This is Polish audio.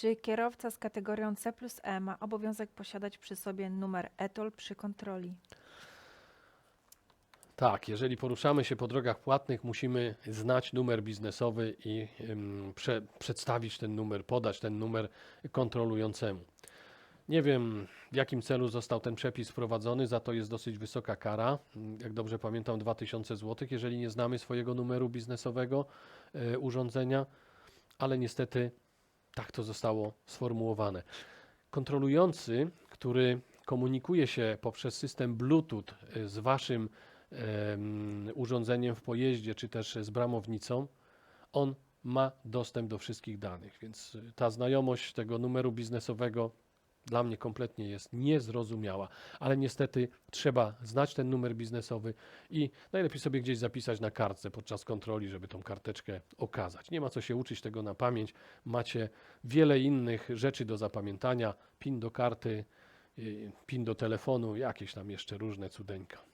Czy kierowca z kategorią C plus E ma obowiązek posiadać przy sobie numer ETOL przy kontroli? Tak, jeżeli poruszamy się po drogach płatnych, musimy znać numer biznesowy i ym, prze, przedstawić ten numer, podać ten numer kontrolującemu. Nie wiem, w jakim celu został ten przepis wprowadzony, za to jest dosyć wysoka kara. Jak dobrze pamiętam, 2000 zł, jeżeli nie znamy swojego numeru biznesowego e, urządzenia, ale niestety tak to zostało sformułowane. Kontrolujący, który komunikuje się poprzez system Bluetooth e, z waszym em, urządzeniem w pojeździe, czy też z bramownicą, on ma dostęp do wszystkich danych. Więc y, ta znajomość tego numeru biznesowego dla mnie kompletnie jest niezrozumiała. Ale niestety trzeba znać ten numer biznesowy i najlepiej sobie gdzieś zapisać na kartce podczas kontroli, żeby tą karteczkę okazać. Nie ma co się uczyć tego na pamięć. Macie wiele innych rzeczy do zapamiętania. PIN do karty, y, PIN do telefonu, jakieś tam jeszcze różne cudeńka.